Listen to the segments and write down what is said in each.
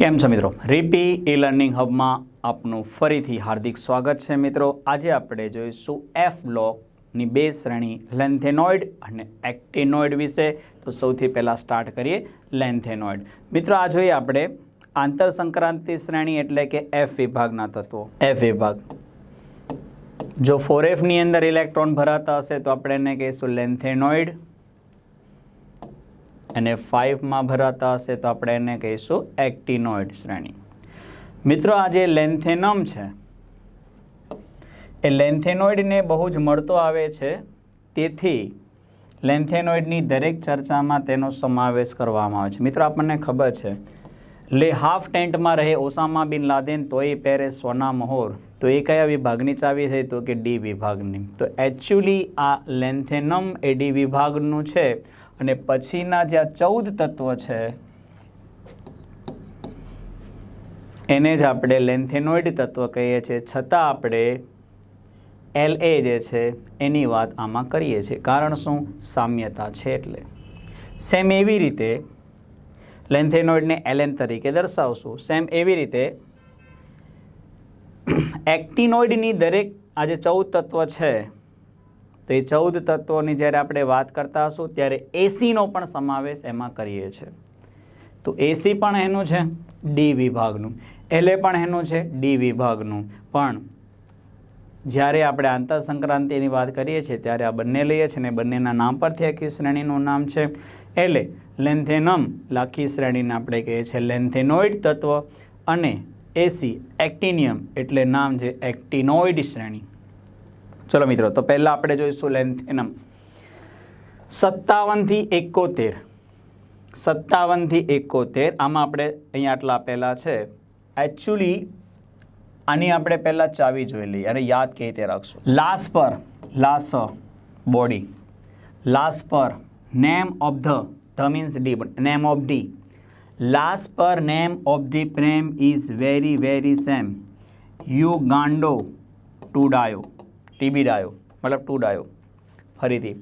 કેમ છો મિત્રો? રીપી ઈ લર્નિંગ હબમાં આપનું ફરીથી હાર્દિક સ્વાગત છે મિત્રો. આજે આપણે જોઈશું એફ બ્લોકની બે શ્રેણી લેન્થેનોઇડ અને એક્ટિનોઇડ વિશે. તો સૌથી પહેલાં સ્ટાર્ટ કરીએ લેન્થેનોઇડ મિત્રો, આ જોઈએ આપણે આંતર સંક્રાંતિ શ્રેણી એટલે કે એફ વિભાગના તત્વો. એફ વિભાગ. જો ફોર એફની અંદર ઇલેક્ટ્રોન ભરાતા હશે, તો આપણે એને કહીશું લેન્થેનોઇડ અને ફાઇવમાં ભરાતા હશે તો આપણે એને કહીશું એક્ટિનોઇડ શ્રેણી. મિત્રો, આ જે લેન્થેનમ છે, એ લેન્થેનોઇડને બહુ જ મળતો આવે છે. તેથી લેન્થેનોઇડની દરેક ચર્ચામાં તેનો સમાવેશ કરવામાં આવે છે. મિત્રો, આપણને ખબર છે, લે હાફ ટેન્ટમાં રહે ઓસામા બિન લાદેન તોય પહેરે સોના મહોર. તો એ કયા વિભાગની ચાવી થઈ તો કે ડી વિભાગની? તો એકચ્યુઅલી આ લેન્થેનમ એ ડી વિભાગનું છે. અને પછીના જે આ ચૌદ તત્વ છે, એને જ આપણે લેન્થેનોઇડ તત્વ કહીએ છીએ. છતાં આપણે એલ એ જે છે, એની વાત આમાં કરીએ છીએ. કારણ શું? સામ્યતા છે એટલે. સેમ એવી રીતે લેન્થેનોઇડને એલએન તરીકે દર્શાવશું. સેમ એવી રીતે એક્ટિનોઇડની દરેક આ જે ચૌદ તત્વ છે તો એ ચૌદ તત્વોની જ્યારે આપણે વાત કરતા હશું, ત્યારે એસીનો પણ સમાવેશ એમાં કરીએ છીએ તો એસી પણ એનું છે? ડી વિભાગનું. એલે પણ એનું છે? ડી વિભાગનું. પણ જ્યારે આપણે આંતર સંક્રાંતિની વાત કરીએ છીએ, ત્યારે આ બંને લઈએ છીએ ને બંનેના નામ પરથી આખી શ્રેણીનું નામ છે એલે લેન્થેનમ લાખી શ્રેણીને આપણે કહીએ છીએ લેન્થેનોઇડ તત્વ અને એસી એક્ટિનિયમ એટલે નામ છે એક્ટિનોઇડ શ્રેણી. ચલો મિત્રો, તો પહેલાં આપણે જોઈશું લેન્થેનમ સત્તાવનથી એકોતેર. સત્તાવનથી એકોતેર, આમાં આપણે અહીંયા આટલા આપેલા છે. એકચ્યુઅલી આની આપણે પહેલાં ચાવી જોઈ લઈએ અને યાદ કઈ રીતે રાખશું. Last per last body last per name of the the means the name of the last per name of the Prem is very very same you ગાંડો ટુ ડાયો ટીબી ડાયો, મતલબ ટુ ડાયો. ફરીથી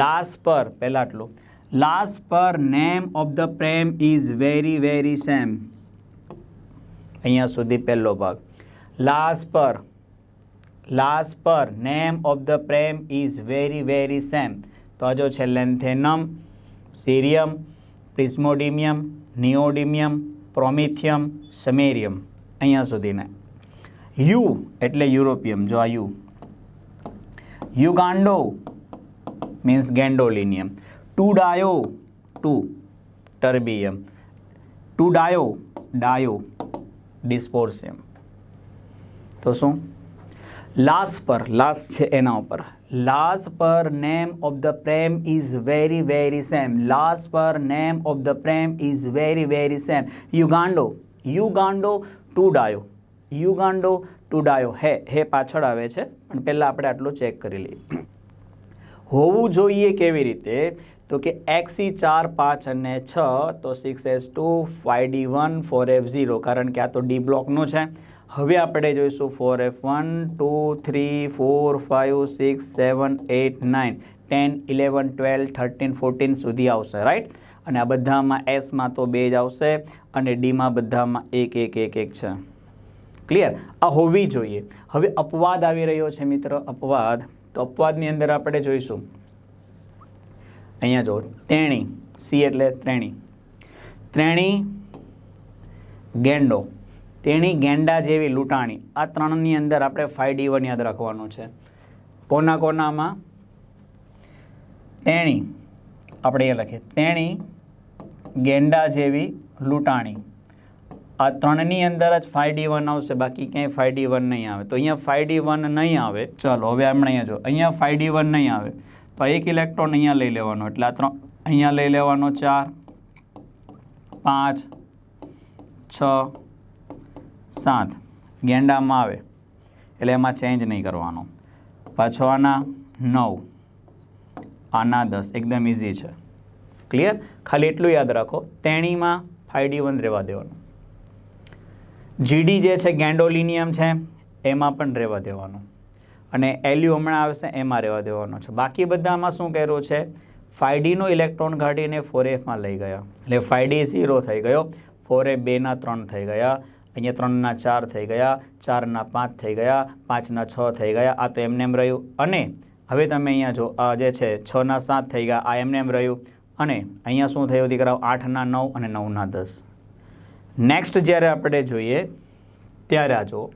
લાસ પર, પહેલાં આટલું. Last per name of the Prem is very very same અહીંયા સુધી પહેલો ભાગ. Last per last per name of the Prem is very very same તો જો છે લેન્થેનમ સિરિયમ પ્રિસ્મોડિમિયમ નિયોડિમિયમ પ્રોમિથિયમ સમેરિયમ અહીંયા સુધીને. યુ એટલે યુરોપિયમ જો આ યુ યુગાન્ડો મીન્સ ગેન્ડોલિનિયમ ટુ ડાયો ટુ ટર્બિયમ ટુ ડાયો ડાયો ડિસ્પોર્સિયમ તો શું લાસ પર લાસ છે એના ઉપર last per name of the Prem is very very same last per name of the Prem is very very same યુગાન્ડો યુગાન્ડો ટુ ડાયો યુગાન્ડો ટુ ડાયો હે હે પાછળ આવે છે. પણ પહેલાં આપણે આટલું ચેક કરી લઈએ. હોવું જોઈએ કેવી રીતે? તો કે એક્સી ચાર, પાંચ અને છ, તો six S two five D one four F zero કારણ કે આ તો ડી બ્લોકનું છે. હવે આપણે જોઈશું four F one two three four five six seven eight nine ten eleven twelve thirteen fourteen સુધી આવશે રાઈટ અને આ બધામાં એસમાં તો બે જ આવશે અને ડીમાં બધામાં એક એક એક એક છે. ક્લિયર આ હોવી જોઈએ. હવે અપવાદ આવી રહ્યો છે મિત્ર, અપવાદ. તો અપવાદની અંદર આપણે જોઈશું. અહીંયા જો તેણી સી એટલે ત્રેણી. ત્રેણી ગેંડો. તેણી ગેંડા જેવી લૂંટાણી. આ ત્રણની અંદર આપણે ફાઈવ ડી યાદ રાખવાનું છે. કોના કોનામાં? તેણી આપણે એ લખીએ. તેણી ગેંડા જેવી લૂંટાણી. આ ત્રણની અંદર જ ફાઈવ ડી વન આવશે, બાકી ક્યાંય ફાઈવ ડી વન નહીં આવે. તો અહીંયા ફાઈવ ડી વન નહીં આવે. ચલો, હવે આપણે અહીંયા જો, અહીંયા ફાઈવ ડી વન નહીં આવે. તો એક ઇલેક્ટ્રોન અહીંયા લઈ લેવાનો, એટલે આ ત્રણ, અહીંયા લઈ લેવાનો ચાર, પાંચ, છ, સાત. ગેંડામાં આવે, એટલે એમાં ચેન્જ નહીં કરવાનો. પાછો આના નવ, આના દસ, એકદમ ઇઝી છે. ક્લિયર ખાલી એટલું યાદ રાખો, તેણીમાં ફાઈવ ડી વન રહેવા દેવાનું. જીડી જે છે ગેન્ડોલિનિયમ છે, એમાં પણ રહેવા દેવાનું. અને એલ્યુ હમણાં આવશે, એમાં રહેવા દેવાનો છે. બાકી બધામાં શું કર્યું છે? ફાઈડીનો ઇલેક્ટ્રોન કાઢીને ફોર એફમાં લઈ ગયા. એટલે ફાઈડી ઝીરો થઈ ગયો. ફોર એ બેના ત્રણ થઈ ગયા. અહીંયા ત્રણના ચાર થઈ ગયા. ચારના પાંચ થઈ ગયા. પાંચના છ થઈ ગયા. આ તો એમને એમ રહ્યું. અને હવે તમે અહીંયા જો, આ જે છે છના સાત થઈ ગયા. આ એમને એમ રહ્યું. અને અહીંયા શું થયું દીકરાઓ? આઠના નવ અને નવના દસ. નેક્સ્ટ જ્યારે આપણે જોઈએ, ત્યારે આ જુઓ.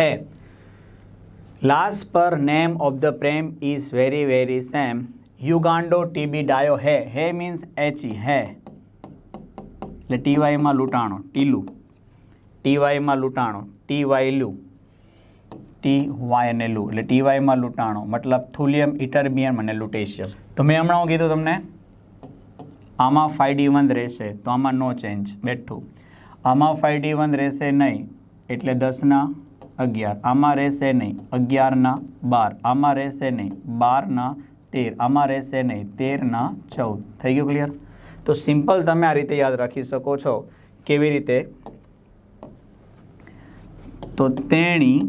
હે last per name of the Prem is very very same યુગાન્ડો TB ડાયો હે. હે મીન્સ એચી હે. એટલે ટીવાયમાં લૂંટાણો. ટીલું ટીવાયમાં લૂંટાણો. ટી વાયલુ ટી વાય અને લુ. એટલે ટીવાયમાં લૂંટાણો. મતલબ થુલિયમ ઇટરબિયમ અને લુટેશિયમ. તો મેં હમણાં હું કીધું તમને આમાં ફાઈવ ડી વન રહેશે, તો આમાં નો ચેન્જ બેઠું. આમાં ફાઈવ ડી વન રહેશે નહીં, એટલે દસના અગિયાર. આમાં રહેશે નહીં અગિયારના બાર. આમાં રહેશે નહીં બારના તેર. આમાં રહેશે નહીં તેરના ચૌદ. થઈ ગયું ક્લિયર તો સિમ્પલ તમે આ રીતે યાદ રાખી શકો છો, કેવી રીતે? તો તેણી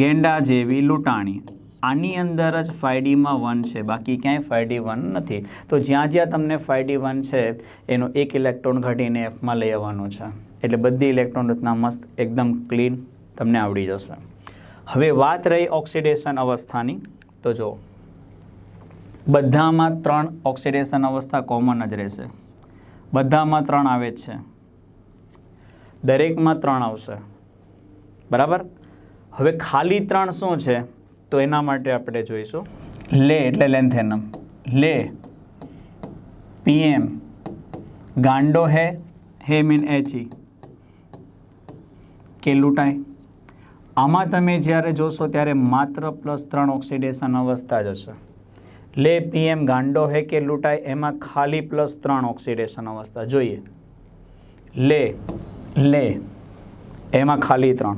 ગેંડા જેવી લૂંટાણી. આની અંદર જ ફાઈડીમાં વન છે, બાકી ક્યાંય ફાઈડી વન નથી. તો જ્યાં જ્યાં તમને ફાઈડી વન છે, એનો એક ઇલેક્ટ્રોન ઘટીને એફમાં લઈ આવવાનો છે. એટલે બધી ઇલેક્ટ્રોન રચના મસ્ત, એકદમ ક્લીન તમને આવડી જશે. હવે વાત રહી ઓક્સિડેશન અવસ્થાની, તો જો બધામાં ત્રણ ઓક્સિડેશન અવસ્થા કોમન જ રહેશે. બધામાં ત્રણ આવે જ છે. દરેકમાં ત્રણ આવશે. બરાબર? હવે ખાલી ત્રણ શું છે? તો એના માટે આપણે જોઈશું. લે એટલે લેન્થેનમ લે. પીએમ ગાંડો હે હે મીન એચી કે લૂંટાય. આમાં તમે જ્યારે જોશો ત્યારે માત્ર પ્લસ ત્રણ ઓક્સિડેશન અવસ્થા જ હશે. લે પીએમ ગાંડો હે કે લૂંટાય, એમાં ખાલી પ્લસ ત્રણ ઓક્સિડેશન અવસ્થા. જોઈએ. લે લે. એમાં ખાલી ત્રણ.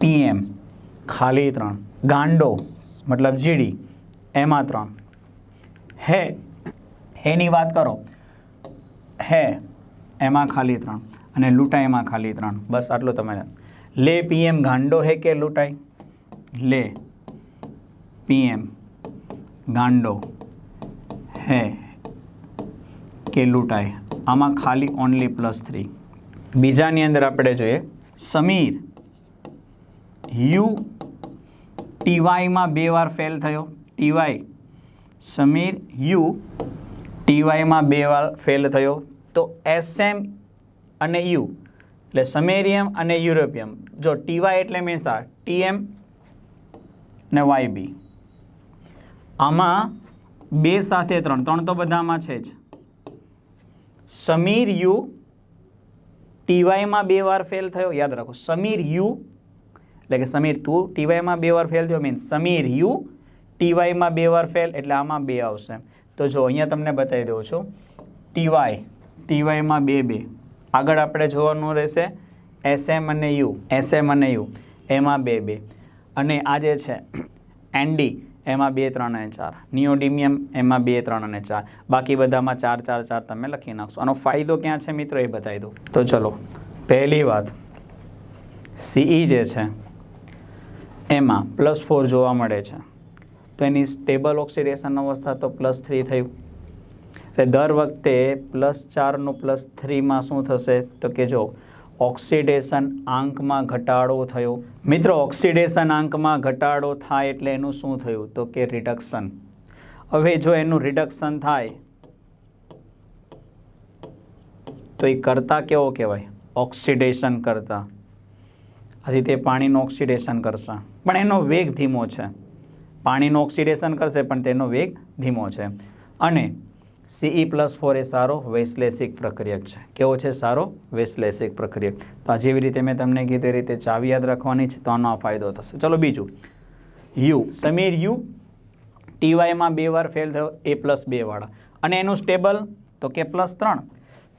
પીએમ ખાલી ત્રણ. ગાંડો, મતલબ જીડી, એમાં ત્રણ. હે, હેની વાત કરો. હે, એમાં ખાલી ત્રણ અને લૂંટાય એમાં ખાલી ત્રણ. બસ આટલું તમે લે, પીએમ ગાંડો હે કે લૂંટાય? લે, પીએમ ગાંડો હે કે લૂંટાય? આમાં ખાલી ઓનલી પ્લસ થ્રી બીજાની અંદર આપણે જોઈએ. સમીર, યુ ટીવાયમાં બે વાર ફેલ થયો. ટીવાય, સમીર, યુ ટીવાયમાં બે વાર ફેલ થયો. તો એસએમ અને યુ, એટલે સમેરિયમ અને યુરોપિયમ. જો ટીવાય એટલે મીન્સ આ ટીએમ ને વાયબી આમાં બે સાથે ત્રણ. ત્રણ તો બધામાં છે જ. સમીર, યુ ટીવાયમાં બે વાર ફેલ થયો. યાદ રાખો, સમીર, યુ એટલે કે સમીર, તું ટીવાયમાં બે વાર ફેલ થયો મીન્સ સમીર યુ ટીવાયમાં બે વાર ફેલ એટલે આમાં બે આવશે. તો જો, અહીંયા તમને બતાવી દઉં છું. ટીવાય, ટીવાયમાં બે બે. આગળ આપણે જોવાનું રહેશે, એસએમ અને યુ, એસએમ અને યુ, એમાં બે બે. અને આ જે છે, એનડી, એમાં બે, ત્રણ અને ચાર. નિયોડિમિયમ, એમાં બે, ત્રણ અને ચાર. બાકી બધામાં ચાર ચાર ચાર તમે લખી નાખશો. આનો ફાયદો ક્યાં છે મિત્રો એ બતાવી દો તો ચલો, પહેલી વાત. સીઈ જે છે એમાં પ્લસ ફોર જોવા મળે છે. તો એની સ્ટેબલ ઓક્સિડેશન અવસ્થા તો પ્લસ થ્રી થયું. એટલે દર વખતે પ્લસ ચારનું પ્લસ થ્રીમાં શું થશે? તો કે જો ઓક્સિડેશન આંકમાં ઘટાડો થયો. મિત્રો ઓક્સિડેશન આંકમાં ઘટાડો થાય એટલે એનું શું થયું? તો કે રિડક્શન હવે જો એનું રિડક્શન થાય, તો એ કરતા કેવો કહેવાય? ઓક્સિડેશન કરતા. આથી તે પાણીનું ઓક્સિડેશન કરશે. પણ એનો વેગ ધીમો છે. પાણીનું ઓક્સિડેશન કરશે, પણ તેનો વેગ ધીમો છે. અને સીઈ પ્લસ ફોર એ સારો વૈશ્લેષિક પ્રક્રિયક છે. કેવો છે? સારો વૈશ્લેષિક પ્રક્રિયક. તો આ જેવી રીતે મેં તમને કીધું રીતે ચાવી યાદ રાખવાની છે, તો આનો ફાયદો થશે. ચલો બીજું. યુ. સમીર, યુ. ટીવાયમાં બે વાર ફેલ થયો એ પ્લસ બે વાળા. અને એનું સ્ટેબલ તો કે પ્લસ ત્રણ.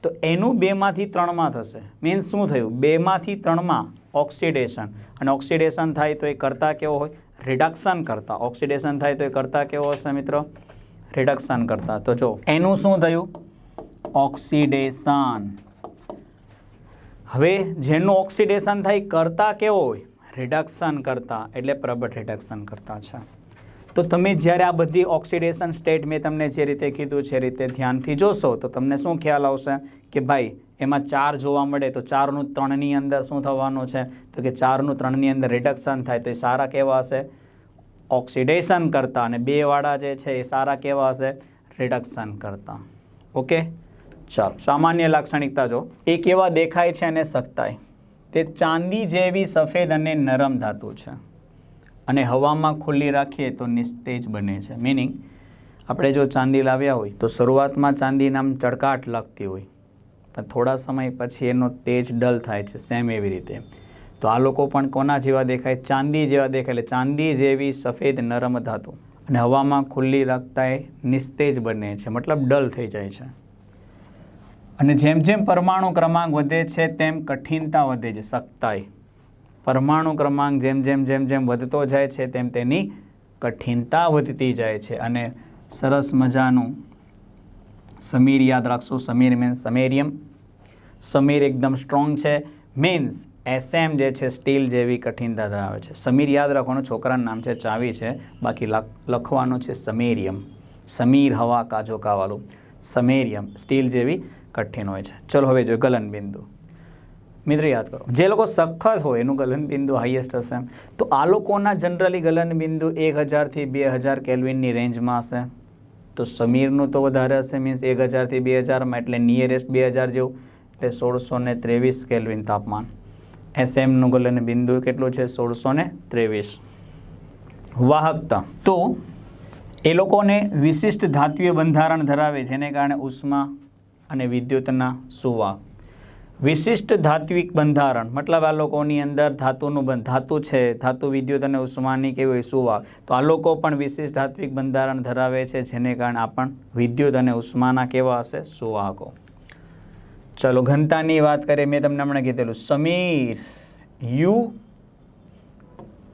તો એનું બેમાંથી ત્રણમાં થશે. મીન્સ શું થયું? બેમાંથી ત્રણમાં ઓક્સિડેશન અને ઓક્સિડેશન થાય તો એ કરતાં કેવો હોય? રિડક્શન કરતા. ઓક્સિડેશન થાય તો એ કરતાં કેવો હશે મિત્રો? રિડક્શન કરતા. તો જો, એનું શું થયું? ઓક્સિડેશન હવે જેનું ઓક્સિડેશન થાય કરતાં કેવો હોય? રિડક્શન કરતા. એટલે પ્રબળ રિડક્શન કરતા છે. તો તમે જ્યારે આ બધી ઓક્સિડેશન સ્ટેટ મેં તમને જે રીતે કીધું છે રીતે ધ્યાનથી જોશો, તો તમને શું ખ્યાલ આવશે? કે ભાઈ, એમાં ચાર જોવા મળે તો ચારનું ત્રણની અંદર શું થવાનું છે? તો કે ચારનું ત્રણની અંદર રિડક્શન થાય તો એ સારા કેવા હશે? ઓક્સિડેશન કરતા અને બેવાળા જે છે એ સારા કેવા હશે? રિડક્શન કરતા. ઓકે? ચાલો, સામાન્ય લાક્ષણિકતા જો. એ કેવા દેખાય છે અને સખતાય. તે ચાંદી જેવી સફેદ અને નરમ ધાતુ છે. અને હવામાં ખુલ્લી રાખીએ તો નિસ્તેજ બને છે. મિનિંગ આપણે જો ચાંદી લાવ્યા હોય, તો શરૂઆતમાં ચાંદીને આમ ચળકાટ લાગતી હોય. પણ થોડા સમય પછી એનો તેજ ડલ થાય છે સેમ એવી રીતે. તો આ લોકો પણ કોના જેવા દેખાય? ચાંદી જેવા દેખાય. એટલે ચાંદી જેવી સફેદ નરમ ધાતુ. અને હવામાં ખુલ્લી રાખતા નિસ્તેજ બને છે. મતલબ ડલ થઈ જાય છે. અને જેમ જેમ પરમાણુ ક્રમાંક વધે છે, તેમ કઠિનતા વધે છે, સખ્તાઈ. પરમાણુ ક્રમાંક જેમ જેમ જેમ જેમ વધતો જાય છે, તેમ તેની કઠિનતા વધતી જાય છે. અને સરસ મજાનું સમીર યાદ રાખશો. સમીર મીન્સ સમેરિયમ. સમીર એકદમ સ્ટ્રોંગ છે. મીન્સ એસએમ જે છે સ્ટીલ જેવી કઠિનતા ધરાવે છે. સમીર યાદ રાખવાનું, છોકરાનું નામ છે ચાવી છે. બાકી લખ- લખવાનું છે સમેરિયમ. સમીર હવા કાજોકાવાળું સમેરિયમ સ્ટીલ જેવી કઠિન હોય છે. ચલો હવે જો ગલનબિંદુ. મિત્ર યાદ કરો. જે લોકો સખત હોય, એનું ગલનબિંદુ હાઈએસ્ટ હશે. તો આ લોકોના જનરલી ગલનબિંદુ એક હજારથી બે હજાર કેલ્વિનની રેન્જમાં હશે. તો સમીરનું તો વધારે હશે મીન્સ એક હજારથી બે હજારમાં, એટલે નિયરેસ્ટ બે હજાર જેવું. એટલે સોળસો ને ત્રેવીસ કેલ્વિન તાપમાન. એસએમનું ગલનબિંદુ કેટલું છે? સોળસો ને ત્રેવીસ. વાહકતા. તો એ લોકોને વિશિષ્ટ ધાત્વીય બંધારણ ધરાવે, જેને કારણે ઉષ્મા અને વિદ્યુતના સુવાહક વિશિષ્ટ ધાત્વિક બંધારણ, મતલબ આ લોકોની અંદર ધાતુનું બંધ, ધાતુ છે, ધાતુ વિદ્યુત અને ઉષ્માની હોય સુવાહક તો આ લોકો પણ વિશિષ્ટ ધાત્વિક બંધારણ ધરાવે છે, જેને કારણે આપણ વિદ્યુત અને ઉષ્માના કેવા હશે? સુવાહકો ચલો, ઘનતાની વાત કરીએ, મેં તમને હમણાં કીધેલું. સમીર, યુ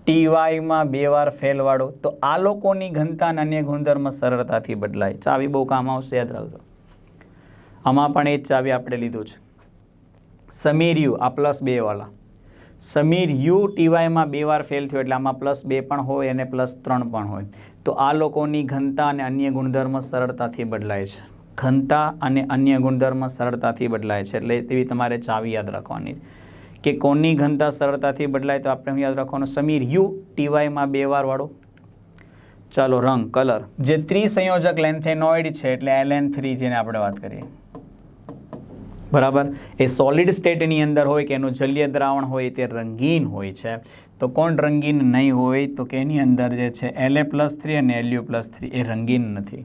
ટીવાયમાં બે વાર ફેલવાળો તો આ લોકોની ઘનતા અને અન્ય ગુણધર્મ સરળતાથી બદલાય. ચાવી બહુ કામ આવશે, યાદ રાખજો. આમાં પણ એ જ ચાવી આપણે લીધું છે. સમીર યુ, આ પ્લસ બે વાળા. સમીર યુ ટીવાયમાં બે વાર ફેલ થયો એટલે આમાં પ્લસ બે પણ હોય અને પ્લસ ત્રણ પણ હોય. તો આ લોકોની ઘનતા અને અન્ય ગુણધર્મ સરળતાથી બદલાય છે. ઘનતા અને અન્ય ગુણધર્મ સરળતાથી બદલાય છે. એટલે તેવી તમારે ચાવી યાદ રાખવાની. કે કોની ઘનતા સરળતાથી બદલાય તો આપણે હું યાદ રાખવાનું. સમીર યુ ટીવાયમાં બે વાર વાળો. ચાલો, રંગ કલર જે ત્રિસંયોજક લેન્થેનોઇડ છે એટલે એલએન થ્રી જેને આપણે વાત કરીએ. બરાબર? એ સોલિડ સ્ટેટની અંદર હોય કે એનું જલીય દ્રાવણ હોય તે રંગીન હોય છે. તો કોણ રંગીન નહીં હોય? તો કે એની અંદર જે છે એલ એ પ્લસ થ્રી અને એલયુ પ્લસ થ્રી એ રંગીન નથી.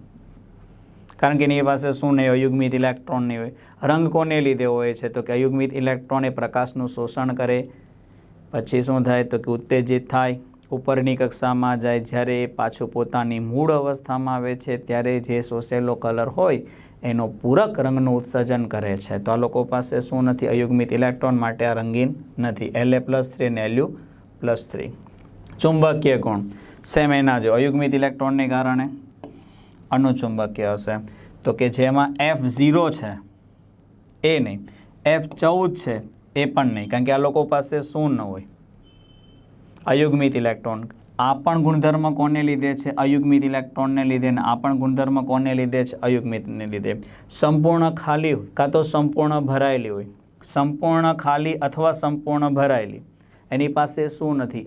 કારણ કે એની પાસે શું નહીં? હોય ઇલેક્ટ્રોન નહીં હોય. રંગ કોને લીધે હોય છે? તો કે અયુગ્મિત ઇલેક્ટ્રોન એ પ્રકાશનું શોષણ કરે. પછી શું થાય? તો કે ઉત્તેજિત થાય. ઉપરની કક્ષામાં જાય. જ્યારે એ પાછું પોતાની મૂળ અવસ્થામાં આવે છે, ત્યારે જે શોષેલો કલર હોય એનો પૂરક રંગનું ઉત્સર્જન કરે છે. તો આ લોકો પાસે શું નથી? અયુગ્મિત ઇલેક્ટ્રોન માટે આ રંગીન નથી. એલ એ પ્લસ થ્રી અને એલયુ પ્લસ થ્રી ચુંબકીય ગુણ. સેમ એના જો. અયુગ્મિત ઇલેક્ટ્રોનને કારણે અનુચુંબકીય હશે. તો કે જેમાં એફ ઝીરો છે, એ નહીં. એફ ચૌદ છે, એ પણ નહીં. કારણ કે આ લોકો પાસે શું ન હોય? અયુગ્મિત ઇલેક્ટ્રોન. આ પણ ગુણધર્મ કોને લીધે છે? અયુગ્મિત ઇલેક્ટ્રોનને લીધે અને આ પણ ગુણધર્મ કોને લીધે છે? અયુગ્મિતને લીધે. સંપૂર્ણ ખાલી કાં તો સંપૂર્ણ ભરાયેલી હોય. સંપૂર્ણ ખાલી અથવા સંપૂર્ણ ભરાયેલી. એની પાસે શું નથી?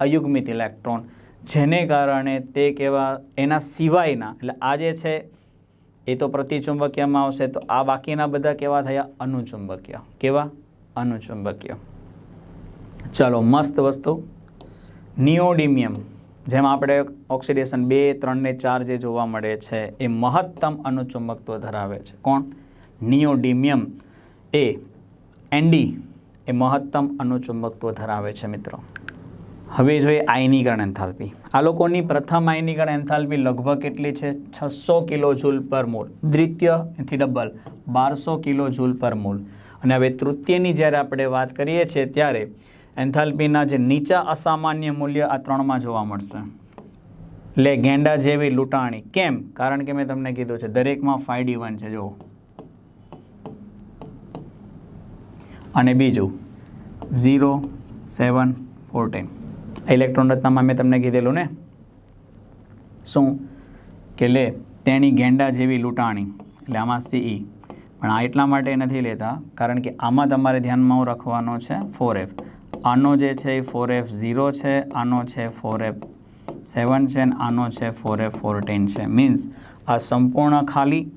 અયુગ્મિત ઇલેક્ટ્રોન. જેને કારણે તે કેવા, એના સિવાયના, એટલે આ જે છે, એ તો પ્રતિચુંબકીયમાં આવશે, તો આ બાકીના બધા કેવા થયા? અનુચુંબકીય. કેવા? અનુચુંબકીય. ચલો, મસ્ત વસ્તુ. નિયોડિમિયમ, જેમ આપણે ઓક્સિડેશન બે ત્રણ ને ચાર જે જોવા મળે છે, એ મહત્તમ અનુચુંબકત્વ ધરાવે છે. કોણ? નિયોડિમિયમ એ એન્ડી એ મહત્તમ અનુચુંબકત્વ ધરાવે છે મિત્રો. હવે જોઈએ આયનીકરણ એન્થાલ્પી. આ લોકોની પ્રથમ આયનીકરણ એન્થાલ્પી લગભગ કેટલી છે, છસો કિલો જૂલ પર મોલ. દ્વિતીય, એથી ડબલ, બારસો કિલો જૂલ પર મોલ. અને હવે તૃતીયની જ્યારે આપણે વાત કરીએ છીએ, ત્યારે એન્થાલ્પીના જે નીચા અસામાન્ય મૂલ્ય આ ત્રણમાં જોવા મળશે. લે ગેંડા જેવી લૂંટાણી. કેમ? કારણ કે મેં તમને કીધું છે, દરેકમાં ફાઈવ ડી વન છે, જુઓ. અને બીજું ઝીરો સેવન ફોર્ટીન ઇલેક્ટ્રોન રચનામાં મેં તમને કીધેલું ને? શું? કે લે, તેણી ગેંડા જેવી લૂંટાણી. એટલે આમાં સીઈ પણ આ એટલા માટે નથી લેતા, કારણ કે આમાં તમારે ધ્યાનમાં રાખવાનો છે ફોર એફ આનો જે છે એ ફોર એફ ઝીરો છે, આનો છે ફોર એફ સેવન છે અને આનો છે ફોર એફ ફોરટીન છે. મીન્સ આ સંપૂર્ણ ખાલી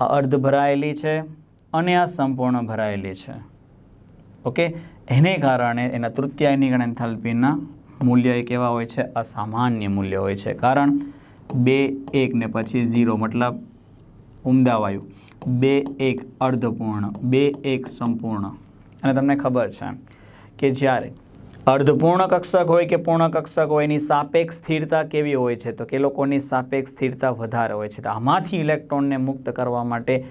અર્ધ ભરાયેલી છે અને આ સંપૂર્ણ ભરાયેલી છે. ઓકે એને કારણે એના તૃતીયાની ગણ એન્થાલ્પીના મૂલ્ય એ કેવા હોય છે? અસામાન્ય મૂલ્ય હોય છે. કારણ બે એક ને પછી ઝીરો મતલબ ઉમદાવાયુ. બે એક અર્ધપૂર્ણ, બે એક સંપૂર્ણ. અને તમને ખબર છે કે જ્યારે અર્ધપૂર્ણ કક્ષક હોય કે પૂર્ણ કક્ષક હોય, એની સાપેક્ષ સ્થિરતા કેવી હોય છે? તો કે લોકોની સાપેક્ષ સ્થિરતા વધારે હોય છે. તો આમાંથી ઇલેક્ટ્રોનને મુક્ત કરવા માટે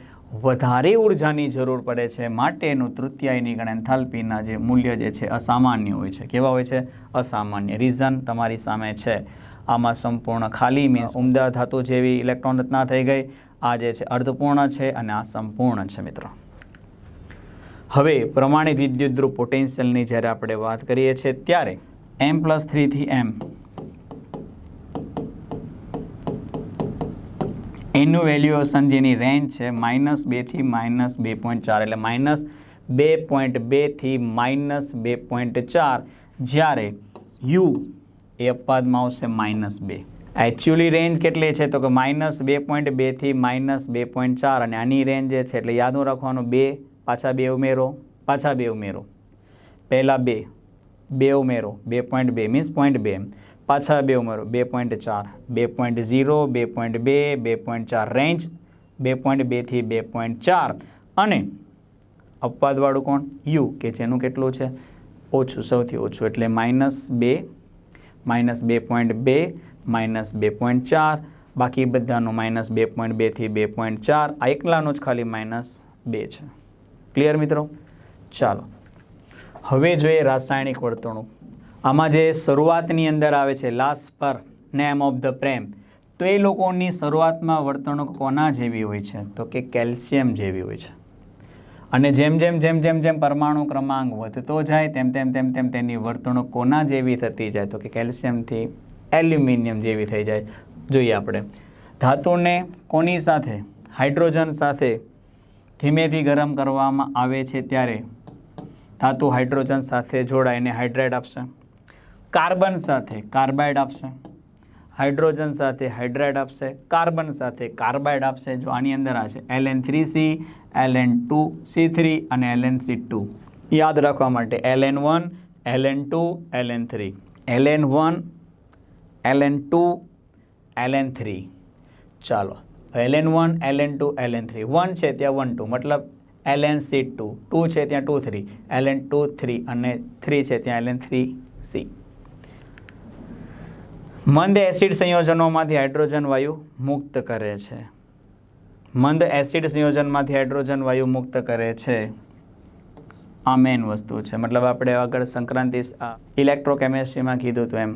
વધારે ઉર્જાની જરૂર પડે છે. માટેનું તૃતીયાયની ગણનથાલ્પીના જે મૂલ્ય જે છે, અસામાન્ય હોય છે. કેવા હોય છે? અસામાન્ય. રીઝન તમારી સામે છે. આમાં સંપૂર્ણ ખાલી મીન્સ ઉમદા ધાતુ જેવી ઇલેક્ટ્રોન રચના થઈ ગઈ. આ જે છે, અર્ધપૂર્ણ છે અને આ સંપૂર્ણ છે, મિત્રો. હવે પ્રમાણિત વિદ્યુતધ્રુવ પોટેન્શિયલની જ્યારે આપણે વાત કરીએ છીએ ત્યારે એમ પ્લસ થ્રીથી એમ એનું વેલ્યુએશન જેની રેન્જ છે માઇનસ બેથી માઇનસ બે પોઈન્ટ ચાર, એટલે માઇનસ બે પોઈન્ટ બેથી માઇનસ બે પોઈન્ટ ચાર, જ્યારે યુ એ અપવાદમાં આવશે માઇનસ બે. એકચ્યુઅલી રેન્જ કેટલી છે? તો કે માઇનસ બે પોઈન્ટ બેથી માઇનસ બે પોઈન્ટ ચાર, અને આની રેન્જ છે, એટલે યાદ રાખવાનું, બે પાછા બે ઉમેરો પાછા બે ઉમેરો પહેલાં બે બે ઉમેરો બે પોઈન્ટ બે મીન્સ પોઈન્ટ બે પાછા બે ઉમેરો બે પોઈન્ટ ચાર બે પોઈન્ટ ઝીરો બે પોઈન્ટ બે બે પોઈન્ટ ચાર રેન્જ બે પોઈન્ટ બેથી બે પોઈન્ટ ચાર અને અપવાદવાળું કોણ યુ કે જેનું કેટલું છે ઓછું સૌથી ઓછું એટલે માઇનસ બે માઇનસ બે પોઈન્ટ બે માઇનસ બે પોઈન્ટ ચાર બાકી બધાનું માઇનસ બે પોઈન્ટ બેથી બે પોઈન્ટ ચાર આ એકલાનું જ ખાલી માઇનસ બે છે ક્લિયર મિત્રો? ચાલો. હવે જોઈએ રાસાયણિક વર્તણૂક. આમાં જે શરૂઆતની અંદર આવે છે લાસ્ટ પર નેમ ઓફ ધ પ્રેમ તો એ લોકોની શરૂઆતમાં વર્તણૂક કોના જેવી હોય છે? તો કે કેલ્શિયમ જેવી હોય છે. અને જેમ જેમ જેમ જેમ જેમ પરમાણુ ક્રમાંક વધતો જાય, તેમ તેમ તેમ તેમ તેની વર્તણૂક કોના જેવી થતી જાય? તો કે કેલ્શિયમથી એલ્યુમિનિયમ જેવી થઈ જાય. જોઈએ આપણે. ધાતુને કોની સાથે? હાઇડ્રોજન સાથે ધીમેથી ગરમ કરવામાં આવે છે ત્યારે ધાતુ હાઇડ્રોજન સાથે જોડાઈને હાઇડ્રાઇડ આપશે. કાર્બન સાથે કાર્બાઇડ આપશે. હાઇડ્રોજન સાથે હાઇડ્રાઇડ આપશે. કાર્બન સાથે કાર્બાઇડ આપશે. જો આની અંદર આ છે L N three C L N two C three અને એલ એન સી ટુ યાદ રાખવા માટે L N one L N two L N three L N one L N two L N three ચાલો. L one L N two L three one છે ત્યાં one two મતલબ L N C two two છે ત્યાં two three L N two three અને three છે ત્યાં L three C મંદ એસિડ સંયોજનોમાંથી હાઇડ્રોજન વાયુ મુક્ત કરે છે. મંદ એસિડ સંયોજનમાંથી હાઇડ્રોજન વાયુ મુક્ત કરે છે. આ મેઇન વસ્તુ છે. મતલબ આપણે આગળ સંક્રાંતિ ઇલેક્ટ્રોકેમિસ્ટ્રીમાં કીધું હતું એમ.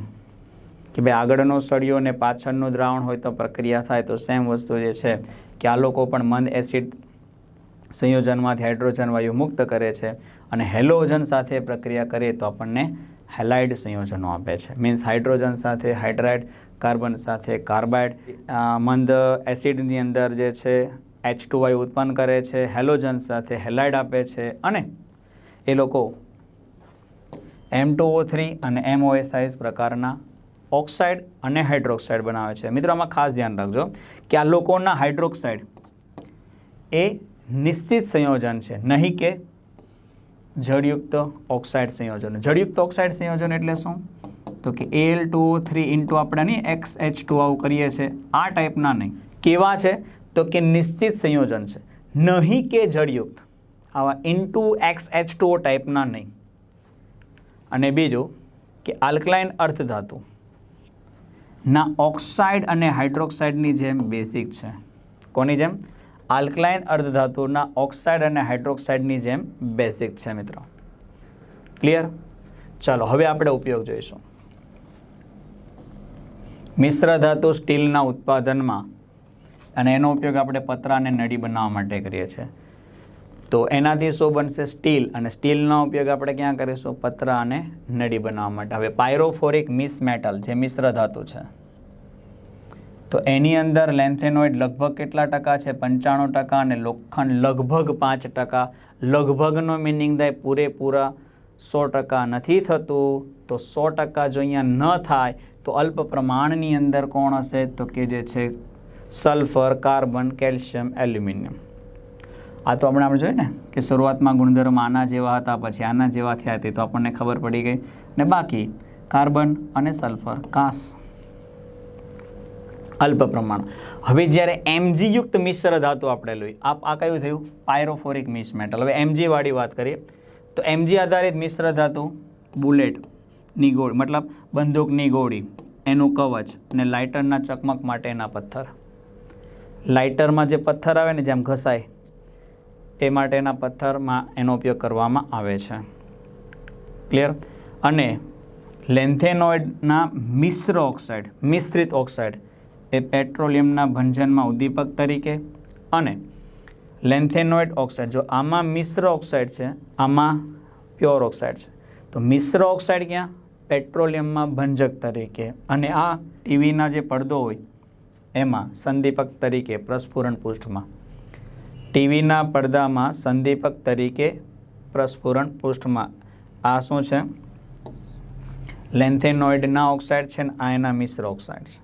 કે ભાઈ આગળનો સળિયો ને પાછળનું દ્રાવણ હોય તો પ્રક્રિયા થાય, તો સેમ વસ્તુ જે છે કે આ લોકો પણ મંદ એસિડ સંયોજનમાંથી હાઇડ્રોજન વાયુ મુક્ત કરે છે અને હેલોજન સાથે પ્રક્રિયા કરીએ તો આપણને હેલાઇડ સંયોજનો આપે છે. મીન્સ હાઇડ્રોજન સાથે, હાઇડ્રાઇડ, કાર્બન સાથે, કાર્બાઇડ મંદ એસિડની અંદર જે છે એચ ટુ વાયુ ઉત્પન્ન કરે છે, હેલોજન સાથે હેલાઇડ આપે છે અને એ લોકો એમ ટુ ઓ થ્રી અને એમઓએસાઇઝ પ્રકારના ઓક્સાઇડ અને હાઇડ્રોક્સાઇડ બનાવે છે. મિત્રો, આમાં ખાસ ધ્યાન રાખજો કે આ લોકોના હાઇડ્રોક્સાઇડ એ નિશ્ચિત સંયોજન છે, નહીં કે જળયુક્ત ઓક્સાઇડ સંયોજન. જળયુક્ત ઓક્સાઇડ સંયોજન એટલે શું? તો કે એલ ટુ થ્રી ઇન્ટુ આપણે નહીં એક્સ એચ ટુ આવું કરીએ છીએ. આ ટાઈપના નહીં. કેવા છે? તો કે નિશ્ચિત સંયોજન છે. નહીં કે જળયુક્ત. આવા ઇન્ટુ એક્સ એચ ટુ ટાઈપના નહીં. અને બીજું કે આલ્કલાઇન અર્ધધાતુ ના, ઓક્સાઇડ અને હાઇડ્રોક્સાઇડની જેમ બેસિક છે. કોની જેમ? આલ્કલાઇન અર્ધધાતુના ઓક્સાઇડ અને હાઇડ્રોક્સાઇડની જેમ બેસિક છે, મિત્રો. ક્લિયર? ચાલો, હવે આપણે ઉપયોગ જોઈશું. મિશ્ર ધાતુ સ્ટીલના ઉત્પાદનમાં, અને એનો ઉપયોગ આપણે પતરા અને નળી બનાવવા માટે કરીએ છીએ. તો એનાથી શું બનશે? સ્ટીલ. અને સ્ટીલનો ઉપયોગ આપણે ક્યાં કરીશું? પતરા અને નળી બનાવવા માટે. હવે પાયરોફોરિક મિસ મેટલ જે મિશ્ર ધાતુ છે. તો એની અંદર લેન્થેનોઇડ લગભગ કેટલા ટકા છે? પંચાણું ટકા અને લોખંડ લગભગ પાંચ ટકા. લગભગનો મિનિંગ થાય પૂરેપૂરા સો ટકા નથી થતું. તો સો ટકા જો અહીંયા ન થાય, તો અલ્પ પ્રમાણની અંદર કોણ હશે? તો કે જે છે, સલ્ફર, કાર્બન, કેલ્શિયમ, એલ્યુમિનિયમ. આ તો આપણે આપણે જોઈએ ને કે શરૂઆતમાં ગુણધર્મ આના જેવા હતા, પછી આના જેવા થયા તે તો આપણને ખબર પડી ગઈ. ને બાકી, કાર્બન અને સલ્ફર, કાસ. અલ્પ પ્રમાણ. હવે જ્યારે એમજી યુક્ત મિશ્ર ધાતુ આપણે લઈએ આ આ કયું થયું? Pyrophoric mix metal. હવે એમજી વાળી વાત કરીએ. તો એમજી આધારિત મિશ્ર ધાતુ બુલેટની ગોળી, મતલબ બંદૂકની ગોળી, એનું કવચ અને લાઇટરના ચકમક માટેના પથ્થર. લાઇટરમાં જે પથ્થર આવે ને જેમ ઘસાય એ માટેના પથ્થરમાં એનો ઉપયોગ કરવામાં આવે છે. ક્લિયર અને લેન્થેનોઇડના મિશ્ર ઓક્સાઇડ, મિશ્રિત ઓક્સાઇડ એ પેટ્રોલિયમના ભંજનમાં ઉદ્દીપક તરીકે અને લેન્થેનોઇડ ઓક્સાઇડ, જો આમાં મિશ્ર ઓક્સાઇડ છે, આમાં પ્યોર ઓક્સાઇડ છે, તો મિશ્ર ઓક્સાઇડ ક્યાં? પેટ્રોલિયમમાં ભંજક તરીકે. અને આ ટીવીના જે પડદો હોય, એમાં સંદીપક તરીકે, પ્રસ્ફુરણ પૃષ્ઠમાં. ટીવીના પડદામાં સંદીપક તરીકે પ્રસ્ફુરણ પૃષ્ઠમાં. આ શું છે? લેન્થેનોઇડના ઓક્સાઇડ છે ને આ એના મિશ્ર ઓક્સાઇડ છે.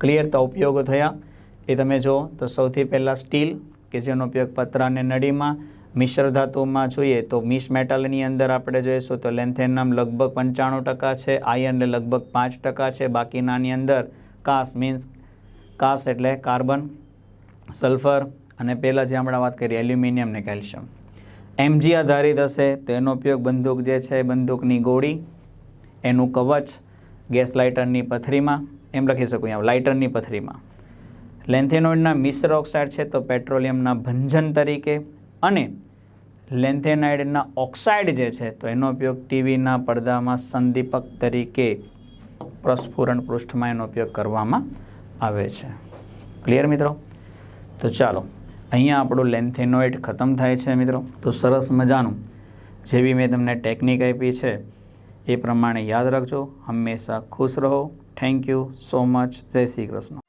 ક્લિયર તો ઉપયોગો થયા. એ તમે જુઓ તો સૌથી પહેલાં સ્ટીલ, કે જેનો ઉપયોગ પતરા અને નળીમાં, મિશ્ર ધાતુમાં જોઈએ તો મિસ મેટલની અંદર આપણે જોઈશું તો લેન્થેનમ લગભગ પંચાણું ટકા છે આયર્ન લગભગ પાંચ ટકા છે, બાકીનાની અંદર કાસ મીન્સ કાસ એટલે કાર્બન, સલ્ફર અને પહેલાં જે હમણાં વાત કરી, એલ્યુમિનિયમ ને કેલ્શિયમ. એમજી આધારિત હશે, તો એનો ઉપયોગ બંદૂક જે છે, બંદૂકની ગોળી, એનું કવચ, ગેસ લાઇટરની પથરીમાં, એમ લખી શકું અહીંયા, લાઇટરની પથરીમાં. લેન્થેનોઇડના મિશ્ર ઓક્સાઇડ છે, તો પેટ્રોલિયમના ભંજન તરીકે અને લેન્થેનાઇડના ઓક્સાઇડ જે છે, તો એનો ઉપયોગ ટીવીના પડદામાં સંદીપક તરીકે પ્રસ્ફુરણ પૃષ્ઠમાં એનો ઉપયોગ કરવામાં આવે છે. ક્લિયર મિત્રો? તો ચાલો અહીંયા આપણું લેન્થેનોઇડ ખતમ થાય છે મિત્રો. તો સરસ મજાનું. જેવી મેં તમને ટેકનિક આપી છે, એ પ્રમાણે યાદ રાખજો. હંમેશા ખુશ રહો. થેન્ક યુ સો મચ જય શ્રી કૃષ્ણ.